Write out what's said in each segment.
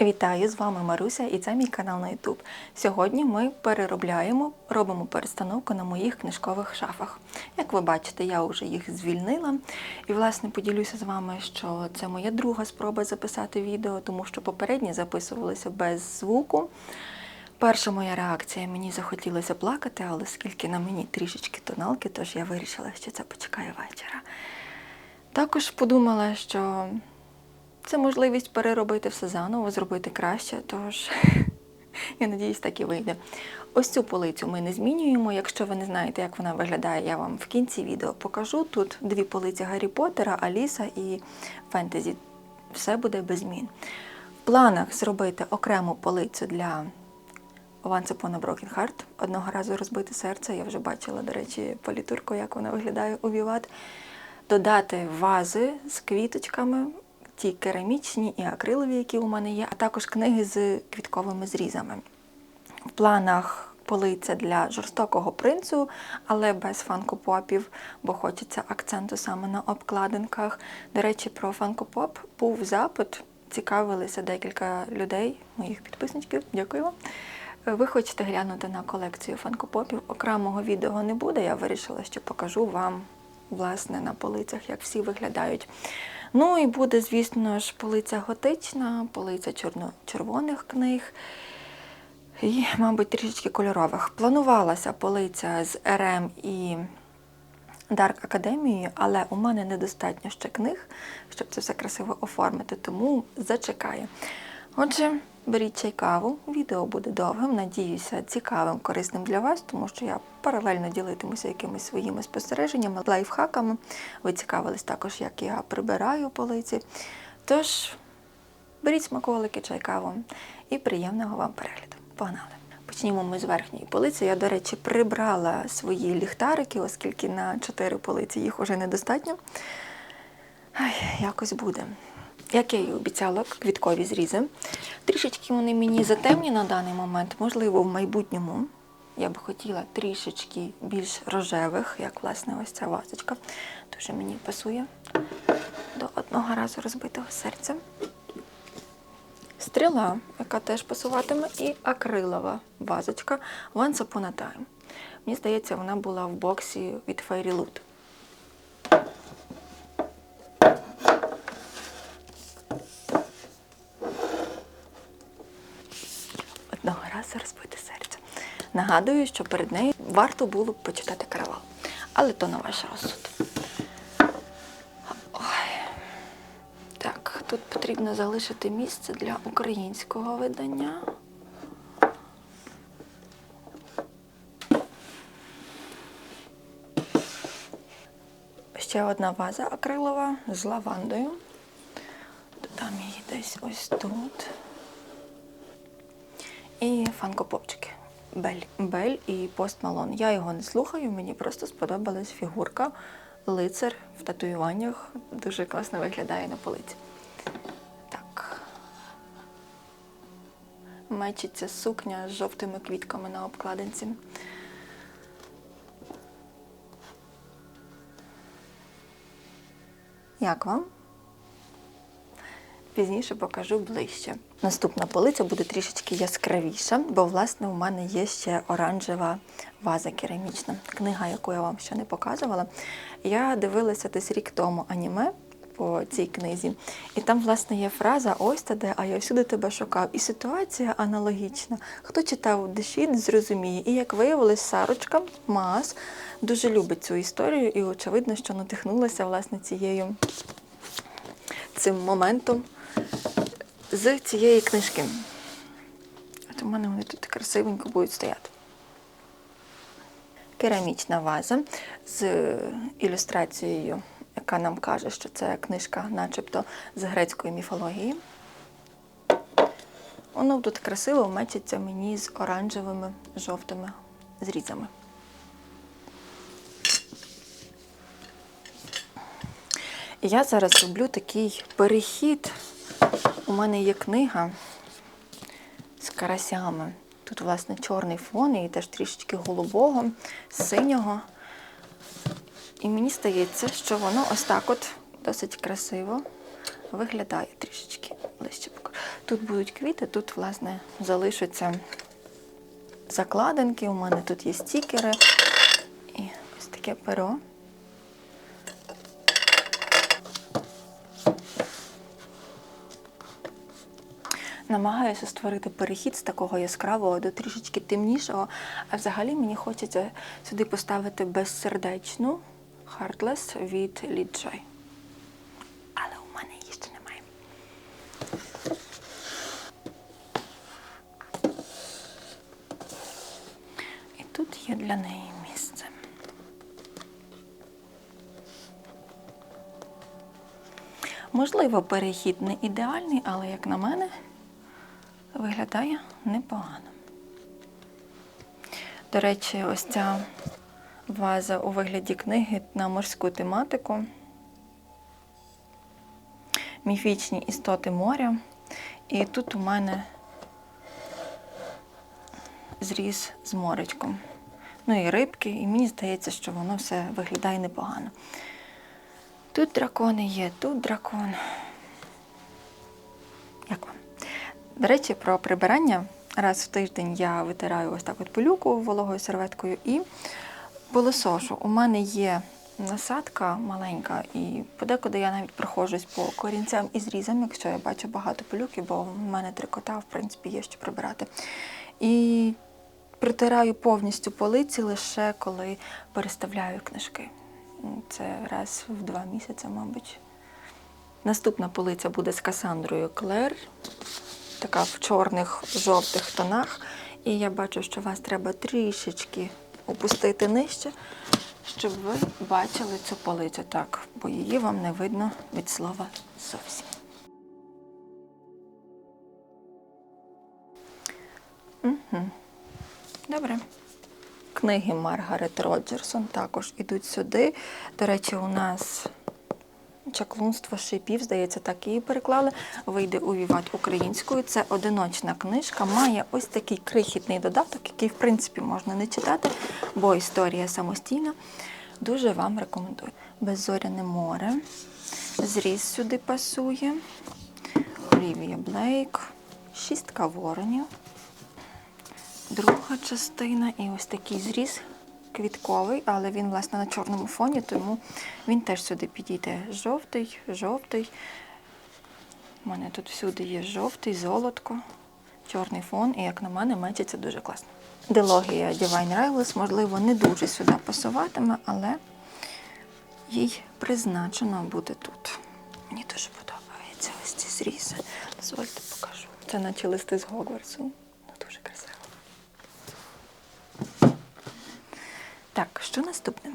Вітаю, з вами Маруся і це мій канал на YouTube. Сьогодні ми переробляємо, робимо перестановку на моїх книжкових шафах. Як ви бачите, я вже їх звільнила. І, власне, поділюся з вами, що це моя друга спроба записати відео, тому що попередні записувалися без звуку. Перша моя реакція мені захотілося плакати, але оскільки на мені трішечки тоналки, тож я вирішила, що це почекає вечора. Також подумала, що це можливість переробити все заново, зробити краще, тож я надіюсь, так і вийде. Ось цю полицю ми не змінюємо. Якщо ви не знаєте, як вона виглядає, я вам в кінці відео покажу. Тут дві полиці Гаррі Поттера, Аліса і фентезі. Все буде без змін. В планах зробити окрему полицю для Once Upon a Broken Heart. Одного разу розбите серце. Я вже бачила, до речі, політурку, як вона виглядає у Віват. Додати вази з квіточками, ті керамічні і акрилові, які у мене є, а також книги з квітковими зрізами. В планах полиця для жорстокого принцу, але без фанкопопів, бо хочеться акценту саме на обкладинках. До речі, про фанкопоп був запит. Цікавилися декілька людей, моїх підписничків. Дякую вам. Ви хочете глянути на колекцію фанкопопів? Окремого відео не буде. Я вирішила, що покажу вам власне на полицях, як всі виглядають. Ну і буде, звісно ж, полиця готична, полиця чорно-червоних книг. І, мабуть, трішечки кольорових. Планувалася полиця з РМ і Дарк Академією, але у мене недостатньо ще книг, щоб це все красиво оформити, тому зачекаю. Отже, беріть чай каву, відео буде довгим, надіюся, цікавим, корисним для вас, тому що я паралельно ділитимуся якимись своїми спостереженнями, лайфхаками. Ви цікавились також, як я прибираю полиці. Тож, беріть смаколики, чай каву і приємного вам перегляду. Погнали! Почнімо ми з верхньої полиці. Я, до речі, прибрала свої ліхтарики, оскільки на чотири полиці їх уже недостатньо. Ай, якось буде. Як я і обіцяла, квіткові зрізи. Трішечки вони мені затемні на даний момент, можливо, в майбутньому. Я би хотіла трішечки більш рожевих, як власне ось ця вазочка. Дуже мені пасує до одного разу розбитого серця. Стріла, яка теж пасуватиме, і акрилова вазочка Once Upon a Time. Мені здається, вона була в боксі від Fairy Loot. Разу розбите серце. Нагадую, що перед нею варто було б почитати каравал. Але то на ваш розсуд. Ой. Так, тут потрібно залишити місце для українського видання. Ще одна ваза акрилова з лавандою. Додам її десь ось тут. І фанкопопчики. Бель. Бель і Пост Малон. Я його не слухаю, мені просто сподобалась фігурка. Лицар в татуюваннях дуже класно виглядає на полиці. Так. Мечиться сукня з жовтими квітками на обкладинці. Як вам? Пізніше покажу ближче. Наступна полиця буде трішечки яскравіша, бо, власне, у мене є ще оранжева ваза керамічна. Книга, яку я вам ще не показувала. Я дивилася десь рік тому аніме по цій книзі, і там, власне, є фраза Ось та де, а я всюди тебе шукав. І ситуація аналогічна. Хто читав Дешіт, зрозуміє. І як виявилось, Сарочка Маас дуже любить цю історію, і очевидно, що надихнулася власне цією цим моментом з цієї книжки. От у мене вони тут красивенько будуть стояти. Керамічна ваза з ілюстрацією, яка нам каже, що це книжка начебто з грецької міфології. Воно тут красиво мечиться мені з оранжевими жовтими зрізами. І я зараз роблю такий перехід. У мене є книга з карасями. Тут, власне, чорний фон і теж трішечки голубого, синього. І мені здається, що воно ось так от досить красиво виглядає трішечки ближче. Тут будуть квіти, тут, власне, залишаться закладинки. У мене тут є стікери і ось таке перо. Намагаюся створити перехід з такого яскравого до трішечки темнішого. А взагалі мені хочеться сюди поставити безсердечну Heartless від Lidjoy. Але у мене її ще немає. І тут є для неї місце. Можливо, перехід не ідеальний, але, як на мене, виглядає непогано. До речі, ось ця ваза у вигляді книги на морську тематику. Міфічні істоти моря. І тут у мене зріз з моречком. Ну і рибки, і мені здається, що воно все виглядає непогано. Тут дракони є, тут дракон. До речі, про прибирання. Раз в тиждень я витираю ось так от пилюку вологою серветкою і пилосошу. У мене є насадка маленька, і подекуди я навіть проходжусь по корінцям і зрізам, якщо я бачу багато пилюки, бо в мене три кота, в принципі, є що прибирати. І притираю повністю полиці лише коли переставляю книжки. Це раз в два місяці, мабуть. Наступна полиця буде з Касандрою Клер, така в чорних жовтих тонах. І я бачу, що вас треба трішечки опустити нижче, щоб ви бачили цю полицю так, бо її вам не видно від слова зовсім. Угу. Добре. Книги Маргарет Роджерсон також ідуть сюди. До речі, у нас чаклунство шипів, здається, так її переклали. Вийде у Віват українською. Це одиночна книжка, має ось такий крихітний додаток, який, в принципі, можна не читати, бо історія самостійна. Дуже вам рекомендую. Беззоряне море. Зріз сюди пасує. Олівія Блейк. Шістка воронів. Друга частина і ось такий зріз квітковий, але він, власне, на чорному фоні, тому він теж сюди підійде. Жовтий, жовтий. У мене тут всюди є жовтий, золотко, чорний фон, і, як на мене, мечиться дуже класно. Дилогія Divine Rivals, можливо, не дуже сюди пасуватиме, але їй призначено бути тут. Мені дуже подобаються ось ці зрізи. Дозвольте покажу. Це наче листи з Гогвартсу. Ну, дуже красиво. Так, що наступне?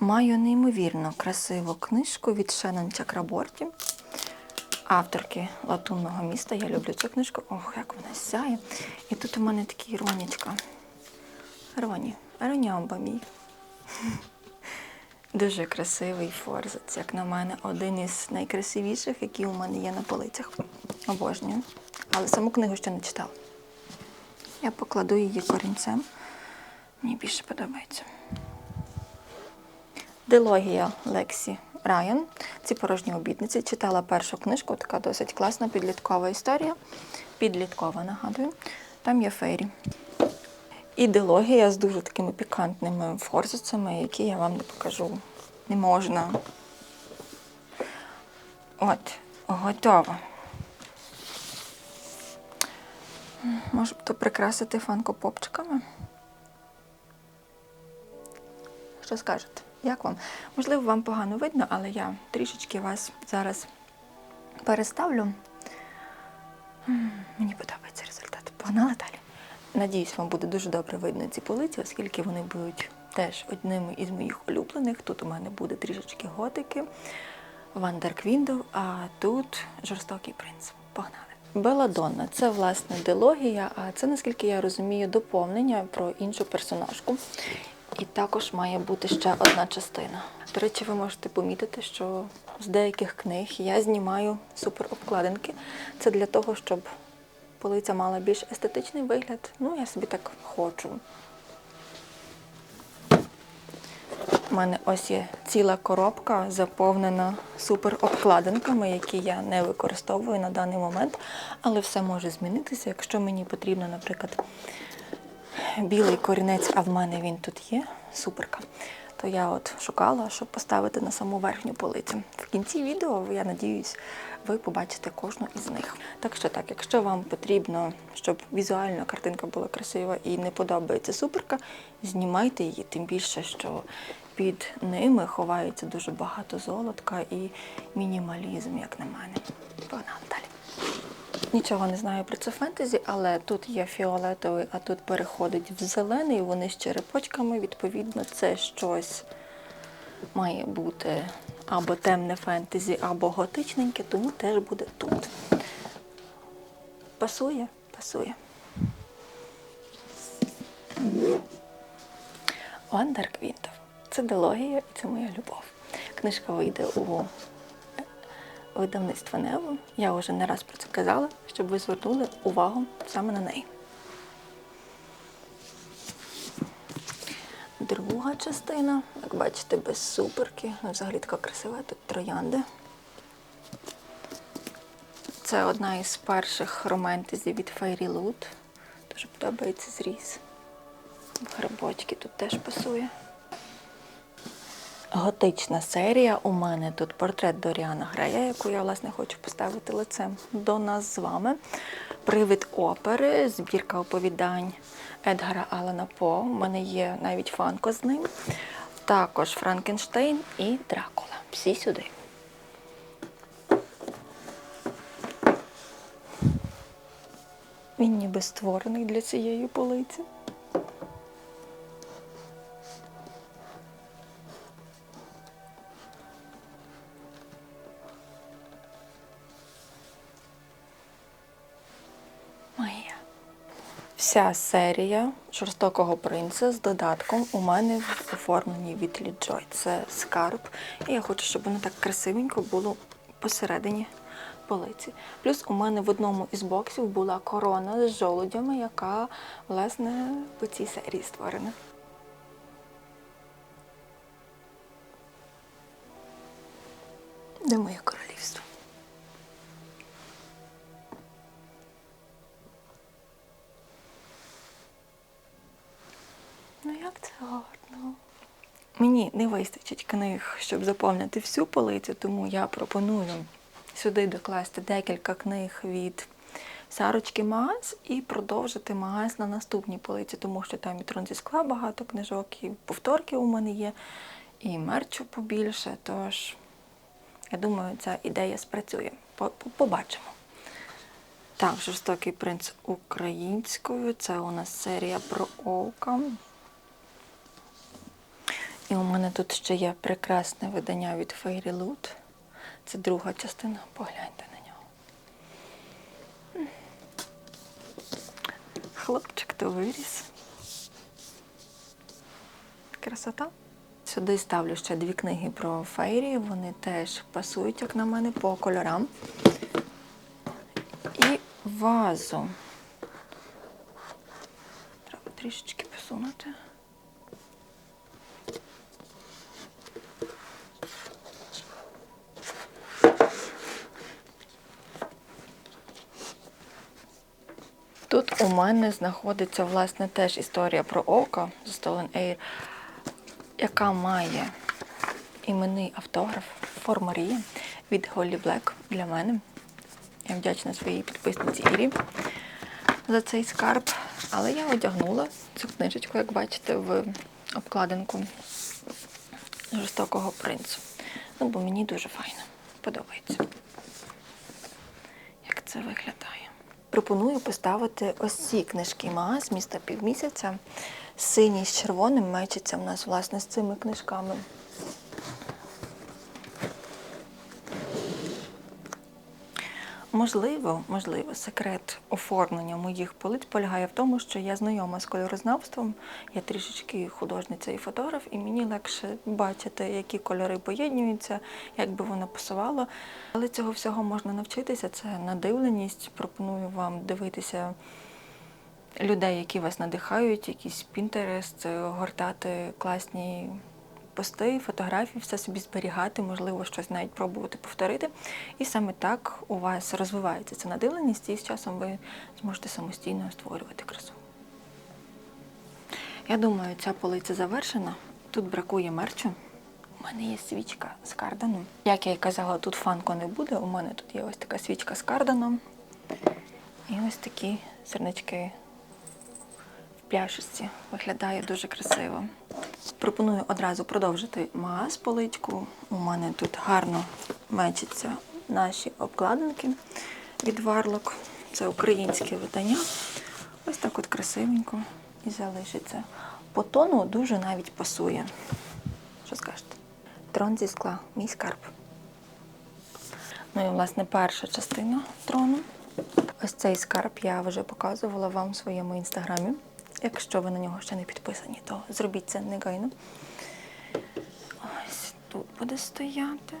Маю неймовірно красиву книжку від Шеннон Чакраборті, авторки латунного міста. Я люблю цю книжку. Ох, як вона сяє. І тут у мене такий Ронічка. Роні, Ронямба мій. Дуже красивий форзац, як на мене, один із найкрасивіших, які у мене є на полицях. Обожнюю. Але саму книгу ще не читала. Я покладу її корінцем. Мені більше подобається. Дилогія Лексі Райан. Ці порожні обітниці. Читала першу книжку, така досить класна підліткова історія. Підліткова, нагадую. Там є фейрі. Ідеологія з дуже такими пікантними форзицями, які я вам не покажу. Не можна. От, готово. Може б то прикрасити фанкопопчиками? Що скажете? Як вам? Можливо, вам погано видно, але я трішечки вас зараз переставлю. Мені подобається результат. Погнали далі. Надіюсь, вам буде дуже добре видно ці полиці, оскільки вони будуть теж одними із моїх улюблених. Тут у мене буде трішечки готики, Вандерквіндов, а тут жорстокий принц. Погнали. Беладонна це власне дилогія, а це, наскільки я розумію, доповнення про іншу персонажку. І також має бути ще одна частина. До речі, ви можете помітити, що з деяких книг я знімаю суперобкладинки. Це для того, щоб полиця мала більш естетичний вигляд. Ну, я собі так хочу. У мене ось є ціла коробка, заповнена супер обкладинками, які я не використовую на даний момент, але все може змінитися. Якщо мені потрібно, наприклад, білий корінець, а в мене він тут є, суперка. То я от шукала, щоб поставити на саму верхню полицю. В кінці відео, я надіюсь, ви побачите кожну із них. Так що так, якщо вам потрібно, щоб візуально картинка була красива і не подобається суперка, знімайте її, тим більше, що під ними ховається дуже багато золотка і мінімалізм, як на мене. Погнали далі. Нічого не знаю про це фентезі, але тут є фіолетовий, а тут переходить в зелений, вони з черепочками. Відповідно, це щось має бути або темне фентезі, або готичненьке, тому теж буде тут. Пасує? Пасує. Dark Window. Це дилогія і це моя любов. Книжка вийде у видавництва Нево. Я вже не раз про це казала, щоб ви звернули увагу саме на неї. Друга частина, як бачите, без суперки. Ну, Взагалі така красива, тут троянди. Це одна із перших романтизів від Fairy Loot. Дуже подобається зріз. Грибочки тут теж пасує. Готична серія. У мене тут портрет Доріана Грея, яку я, власне, хочу поставити лицем до нас з вами. Привид опери, збірка оповідань Едгара Алана По. У мене є навіть фанко з ним. Також Франкенштейн і Дракула. Всі сюди. Він ніби створений для цієї полиці. Вся серія жорстокого принца з додатком у мене в оформленні від Ліджой. Це скарб. І я хочу, щоб воно так красивенько було посередині полиці. Плюс у мене в одному із боксів була корона з жолудями, яка, власне, по цій серії створена. Де моє не вистачить книг, щоб заповнити всю полицю, тому я пропоную сюди докласти декілька книг від Сарочки Магаз і продовжити магаз на наступній полиці, тому що там і трон скла багато книжок, і повторки у мене є, і мерчу побільше. Тож, я думаю, ця ідея спрацює. По- по- Побачимо. Так, жорстокий принц українською. Це у нас серія про Оука. І у мене тут ще є прекрасне видання від Fairy Loot. Це друга частина. Погляньте на нього. Хлопчик то виріс. Красота. Сюди ставлю ще дві книги про фейрі. Вони теж пасують, як на мене, по кольорам. І вазу. Треба трішечки посунути. Тут у мене знаходиться власне теж історія про ока з Stolen Air, яка має іменний автограф Фор Марії від Голлі Блек для мене. Я вдячна своїй підписниці Ірі за цей скарб. Але я одягнула цю книжечку, як бачите, в обкладинку жорстокого принцу. Ну, бо мені дуже файно подобається як це виглядає. Пропоную поставити ось ці книжки МА з міста півмісяця. Синій з червоним мечиться в нас власне з цими книжками. Можливо, можливо, секрет оформлення моїх полиць полягає в тому, що я знайома з кольорознавством, я трішечки художниця і фотограф, і мені легше бачити, які кольори поєднуються, як би воно пасувало. Але цього всього можна навчитися. Це надивленість. Пропоную вам дивитися людей, які вас надихають, якийсь Pinterest, гортати класні пости, фотографії, все собі зберігати, можливо, щось навіть пробувати повторити. І саме так у вас розвивається ця надивленість, і з часом ви зможете самостійно створювати красу. Я думаю, ця полиця завершена. Тут бракує мерчу. У мене є свічка з карданом. Як я і казала, тут фанко не буде. У мене тут є ось така свічка з карданом. І ось такі сірнички в. Виглядає дуже красиво. Пропоную одразу продовжити маас поличку. У мене тут гарно мечаться наші обкладинки від варлок. Це українське видання. Ось так от красивенько і залишиться. По тону дуже навіть пасує. Що скажете? Трон зі скла, мій скарб. Ну і, власне, перша частина трону. Ось цей скарб я вже показувала вам в своєму інстаграмі. Якщо ви на нього ще не підписані, то зробіть це негайно. Ось тут буде стояти.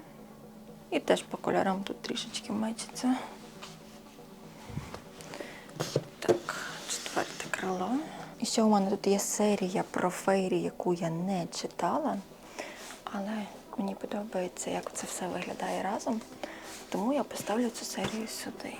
І теж по кольорам тут трішечки мечиться. Так, четверте крило. І ще у мене тут є серія про фейрі, яку я не читала, але мені подобається, як це все виглядає разом. Тому я поставлю цю серію сюди.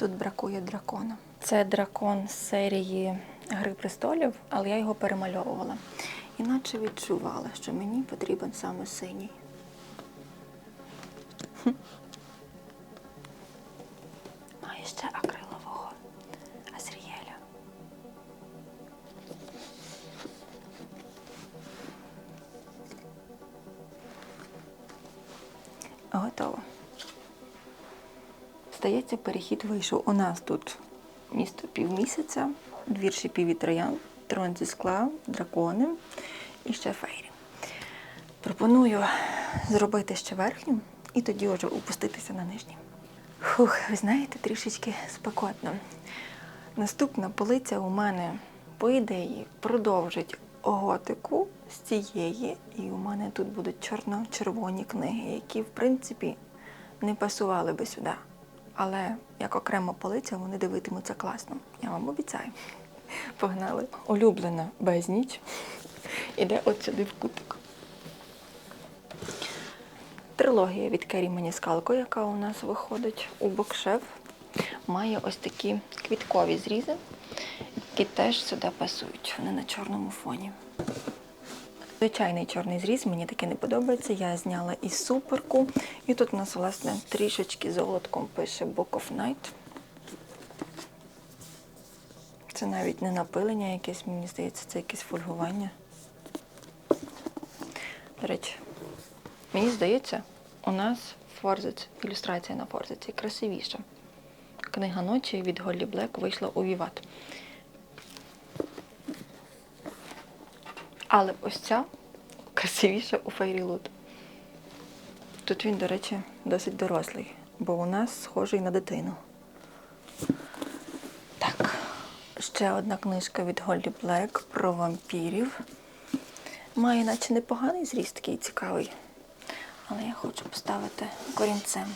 Тут бракує дракона. Це дракон з серії Гри престолів, але я його перемальовувала. Іначе відчувала, що мені потрібен саме синій. Вийшов. У нас тут місто півмісяця, двір шипів і троян, трон зі скла, дракони і ще фейрі. Пропоную зробити ще верхню і тоді вже опуститися на нижню. Фух, ви знаєте, трішечки спекотно. Наступна полиця у мене, по ідеї, продовжить готику з цієї, і у мене тут будуть чорно-червоні книги, які, в принципі, не пасували би сюди. Але як окрема полиця вони дивитимуться класно. Я вам обіцяю. Погнали. Улюблена безніч. Іде от сюди в кутик. Трилогія від Керрі Маніскалко, яка у нас виходить у бокшеф, має ось такі квіткові зрізи, які теж сюди пасують. Вони на чорному фоні. Звичайний чорний зріз мені таки не подобається. Я зняла із суперку. І тут у нас, власне, трішечки золотком пише Book of Night. Це навіть не напилення якесь, мені здається, це якесь фольгування. До речі, мені здається, у нас форзиц, ілюстрація на форзиці красивіша. Книга ночі від Голлі Блек вийшла у Віват. Але ось ця красивіша у Фейрілут. Тут він, до речі, досить дорослий, бо у нас схожий на дитину. Так, ще одна книжка від Голлі Блек про вампірів. Має наче непоганий зріст, такий цікавий. Але я хочу поставити корінцем.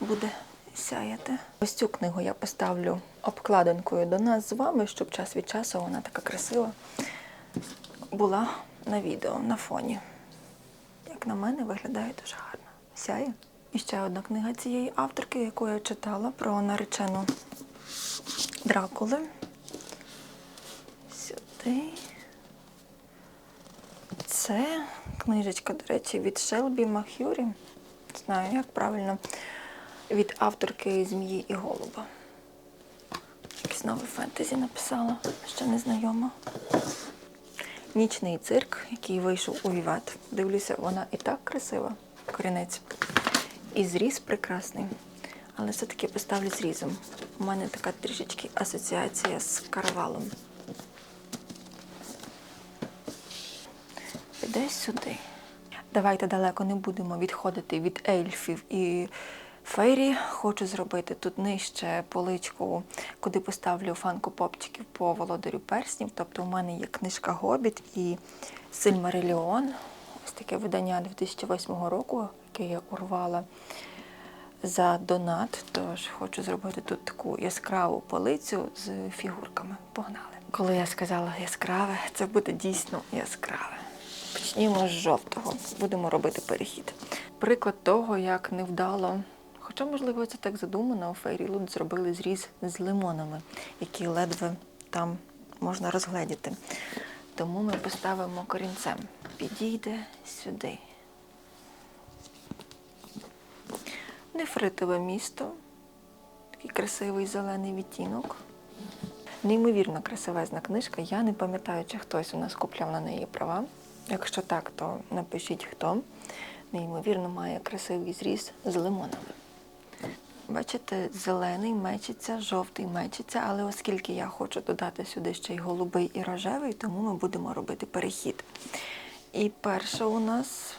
Буде сяяти. Ось цю книгу я поставлю обкладинкою до нас з вами, щоб час від часу вона така красива була на відео на фоні. Як на мене, виглядає дуже гарно. Сяє. І ще одна книга цієї авторки, яку я читала про наречену Дракули. Сюди. Це книжечка, до речі, від Шелбі Махюрі. Не знаю, як правильно. Від авторки Змії і Голуба. Якесь нове фентезі написала, ще не знайома. Нічний цирк, який вийшов у Віват. Дивлюся, вона і так красива, корінець. І зріз прекрасний. Але все-таки поставлю зрізом. У мене така трішечки асоціація з карвалом. Піде сюди. Давайте далеко не будемо відходити від ельфів і фейрі. Хочу зробити тут нижче поличку, куди поставлю фанко-попчиків по володарю перснів. Тобто у мене є книжка Гобіт і Сильмариліон. ось таке видання 2008 року, яке я урвала за донат. Тож хочу зробити тут таку яскраву полицю з фігурками. Погнали. Коли я сказала яскраве, це буде дійсно яскраве. Почнімо з жовтого. Будемо робити перехід. Приклад того, як невдало, хоча, можливо, це так задумано, у Фейрілуд зробили зріз з лимонами, які ледве там можна розгледіти. Тому ми поставимо корінцем. Підійде сюди. Нефритове місто. Такий красивий зелений відтінок. Неймовірно красивезна книжка. Я не пам'ятаю, чи хтось у нас купляв на неї права. Якщо так, то напишіть хто. Неймовірно має красивий зріз з лимонами. Бачите, зелений мечиться, жовтий мечиться, але оскільки я хочу додати сюди ще й голубий і рожевий, тому ми будемо робити перехід. І перше у нас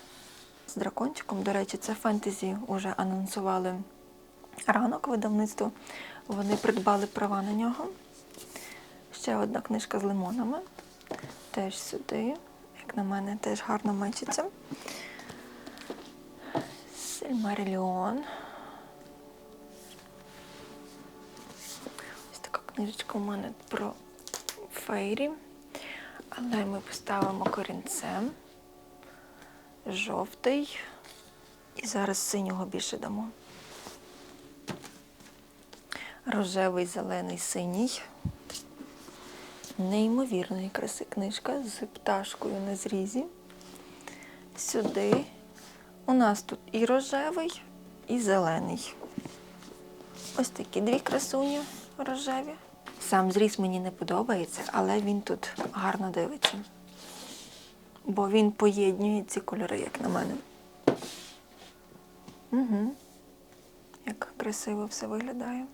з дракончиком, до речі, це фентезі вже анонсували ранок видавництво. Вони придбали права на нього. Ще одна книжка з лимонами. Теж сюди. Як на мене, теж гарно мечиться. Сильмариліон. Книжечка у мене про фейрі. Але ми поставимо корінцем. Жовтий. І зараз синього більше дамо. Рожевий, зелений, синій. Неймовірної краси книжка з пташкою на зрізі. Сюди. У нас тут і рожевий, і зелений. Ось такі дві красуні рожеві. Сам зріз мені не подобається, але він тут гарно дивиться. Бо він поєднює ці кольори, як на мене. Угу. Як красиво все виглядає.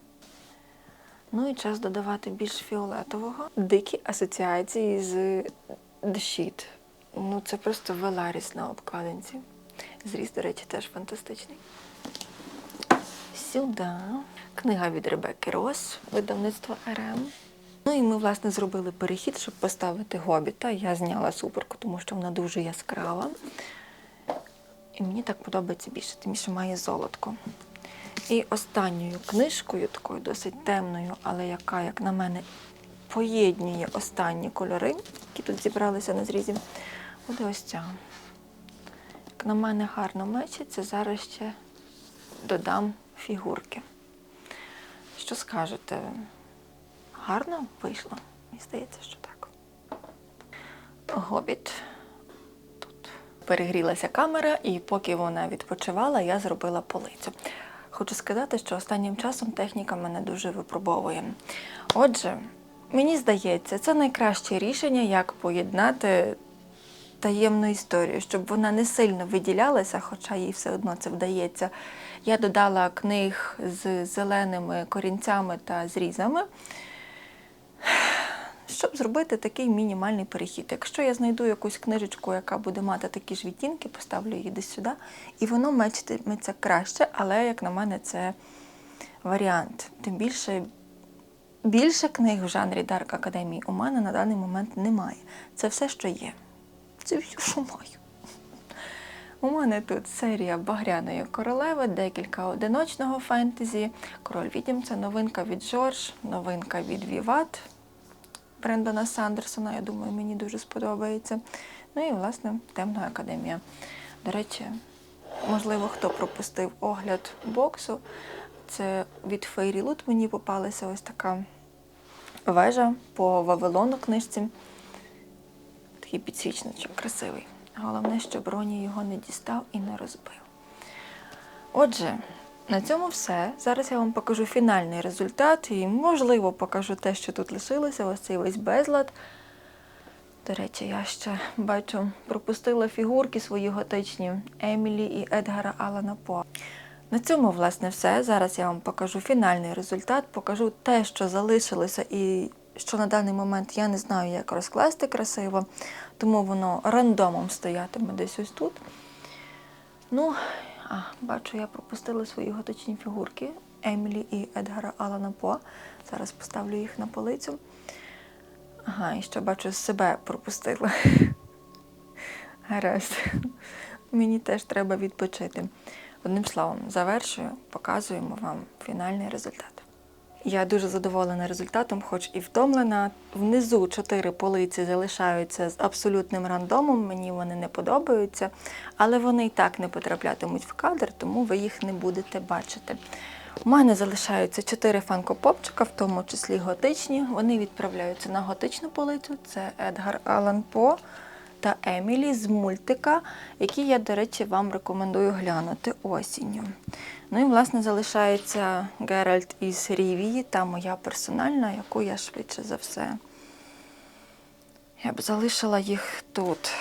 Ну і час додавати більш фіолетового. Дикі асоціації з The Sheet. Ну, це просто Веларіс на обкладинці. Зріз, до речі, теж фантастичний. Сюди. Книга від Ребекки Рос, видавництво РМ. Ну і ми, власне, зробили перехід, щоб поставити гобіта. Я зняла суперку, тому що вона дуже яскрава. І мені так подобається більше, тим більше має золотко. І останньою книжкою, такою досить темною, але яка, як на мене, поєднує останні кольори, які тут зібралися на зрізі, буде ось ця. Як на мене гарно мечиться, зараз ще додам фігурки. Що скажете? Гарно вийшло? Мені здається, що так. Гобіт. Тут перегрілася камера, і поки вона відпочивала, я зробила полицю. Хочу сказати, що останнім часом техніка мене дуже випробовує. Отже, мені здається, це найкраще рішення, як поєднати таємну історію, щоб вона не сильно виділялася, хоча їй все одно це вдається. Я додала книг з зеленими корінцями та зрізами, щоб зробити такий мінімальний перехід. Якщо я знайду якусь книжечку, яка буде мати такі ж відтінки, поставлю її десь сюди, і воно мечтиметься краще, але, як на мене, це варіант. Тим більше. Більше книг в жанрі Dark Academy у мене на даний момент немає. Це все, що є. Це все, що маю. У мене тут серія Багряної королеви, декілька одиночного фентезі. Король відьм це новинка від Жорж, новинка від Віват Брендона Сандерсона. Я думаю, мені дуже сподобається. Ну і, власне, Темна академія. До речі, можливо, хто пропустив огляд боксу. Це від Фейрі Лут мені попалася ось така вежа по Вавилону книжці. Такий підсвічничок красивий. Головне, щоб Роні його не дістав і не розбив. Отже, на цьому все. Зараз я вам покажу фінальний результат і, можливо, покажу те, що тут лишилося, ось цей весь безлад. До речі, я ще бачу, пропустила фігурки свої готичні Емілі і Едгара Алана По. На цьому, власне, все. Зараз я вам покажу фінальний результат, покажу те, що залишилося, і що на даний момент я не знаю, як розкласти красиво, тому воно рандомом стоятиме десь ось тут. Ну, а, бачу, я пропустила свої готичні фігурки Емілі і Едгара Алана По. Зараз поставлю їх на полицю. Ага, і ще бачу, себе пропустила. Гаразд. мені теж треба відпочити. Одним словом, завершую, показуємо вам фінальний результат. Я дуже задоволена результатом, хоч і втомлена. Внизу чотири полиці залишаються з абсолютним рандомом, мені вони не подобаються, але вони і так не потраплятимуть в кадр, тому ви їх не будете бачити. У мене залишаються чотири фанкопопчика, в тому числі готичні. Вони відправляються на готичну полицю. Це Едгар Алан По та Емілі з мультика, які я, до речі, вам рекомендую глянути осінню. Ну і, власне, залишається Геральт із Рівії, та моя персональна, яку я швидше за все. Я б залишила їх тут.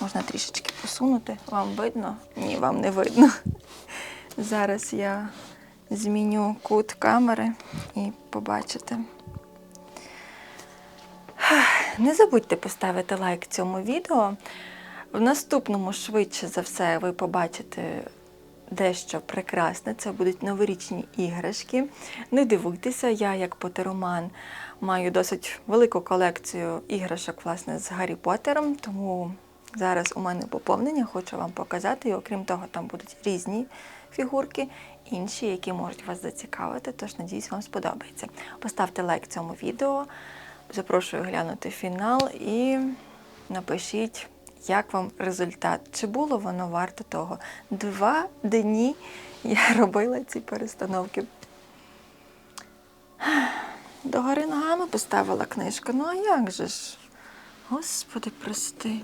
Можна трішечки посунути. Вам видно? Ні, вам не видно. Зараз я зміню кут камери і побачите. Не забудьте поставити лайк цьому відео. В наступному, швидше за все, ви побачите дещо прекрасне. Це будуть новорічні іграшки. Не дивуйтеся, я, як потероман, маю досить велику колекцію іграшок власне, з Гаррі Поттером, тому зараз у мене поповнення, хочу вам показати. І окрім того, там будуть різні фігурки, інші, які можуть вас зацікавити, тож надіюсь, вам сподобається. Поставте лайк цьому відео. Запрошую глянути фінал і напишіть, як вам результат. Чи було воно варто того? Два дні я робила ці перестановки. До гори ногами поставила книжку. Ну а як же ж? Господи, прости.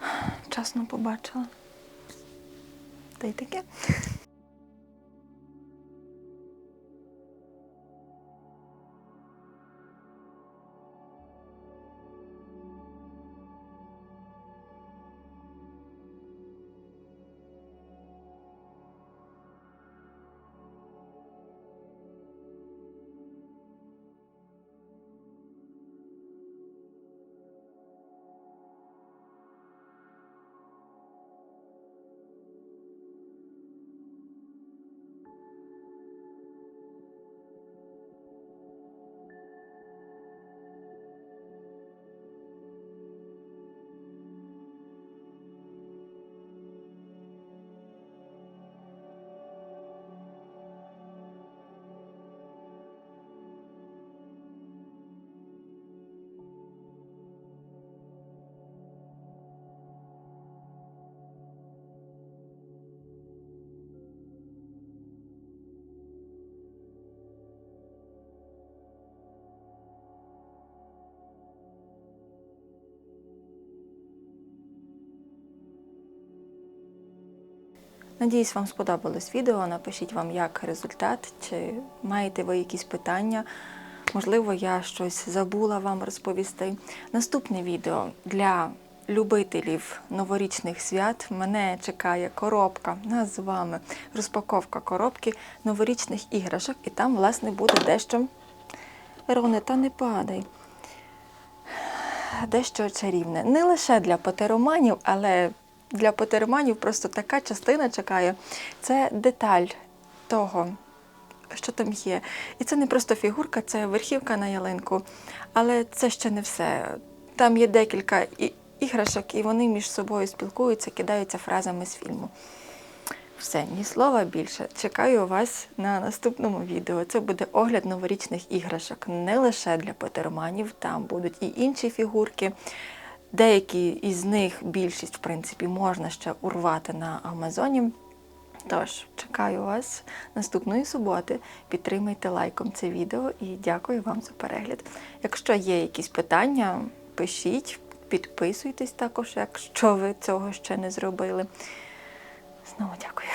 Часно побачила. Та й таке. Надіюсь, вам сподобалось відео. Напишіть вам, як результат, чи маєте ви якісь питання. Можливо, я щось забула вам розповісти. Наступне відео для любителів новорічних свят мене чекає коробка. Нас з вами розпаковка коробки новорічних іграшок, і там, власне, буде дещо. Роне, та не падай. Дещо чарівне. Не лише для потероманів, але для потероманів просто така частина чекає. Це деталь того, що там є. І це не просто фігурка, це верхівка на ялинку. Але це ще не все. Там є декілька іграшок, і вони між собою спілкуються, кидаються фразами з фільму. Все, ні слова більше. Чекаю вас на наступному відео. Це буде огляд новорічних іграшок не лише для потероманів, там будуть і інші фігурки. Деякі із них, більшість, в принципі, можна ще урвати на Амазоні. Тож, чекаю вас наступної суботи. Підтримайте лайком це відео і дякую вам за перегляд. Якщо є якісь питання, пишіть, підписуйтесь також, якщо ви цього ще не зробили. Знову дякую.